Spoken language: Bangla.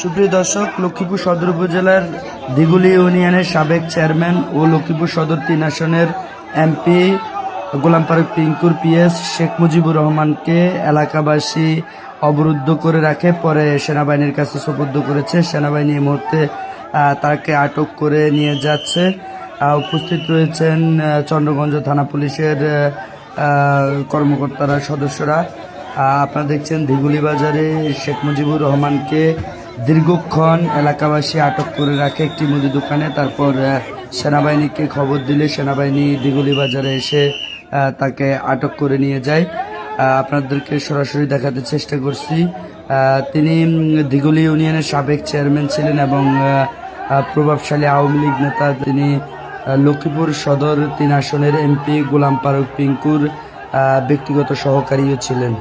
সুপ্রিয় দর্শক, লক্ষ্মীপুর সদর উপজেলার দিগুলি ইউনিয়নের সাবেক চেয়ারম্যান ও লক্ষ্মীপুর সদর তিন আসনের এমপি গোলাম ফারুক পিঙ্কুর পিএস শেখ মুজিবুর রহমানকে এলাকাবাসী অবরুদ্ধ করে রাখে। পরে সেনাবাহিনীর কাছে সোপর্দ করেছে। সেনাবাহিনী এই মুহূর্তে তাকে আটক করে নিয়ে যাচ্ছে। উপস্থিত রয়েছেন চন্দ্রগঞ্জ থানা পুলিশের কর্মকর্তারা, সদস্যরা। আপনারা দেখছেন দিগুলি বাজারে শেখ মুজিবুর রহমানকে দীর্ঘক্ষণ এলাকাবাসী আটক করে রাখে একটি মুদি দোকানে, তারপর সেনাবাহিনীকে খবর দিলে সেনাবাহিনী দিগুলি বাজারে এসে তাকে আটক করে নিয়ে যায়। আপনাদেরকে সরাসরি দেখাতে চেষ্টা করছি। তিনি দিগুলি ইউনিয়নের সাবেক চেয়ারম্যান ছিলেন এবং প্রভাবশালী আওয়ামী লীগ নেতা তিনি লক্ষ্মীপুর সদর তিন আসনের এমপি গোলাম ফারুক পিঙ্কুর ব্যক্তিগত সহকারীও ছিলেন।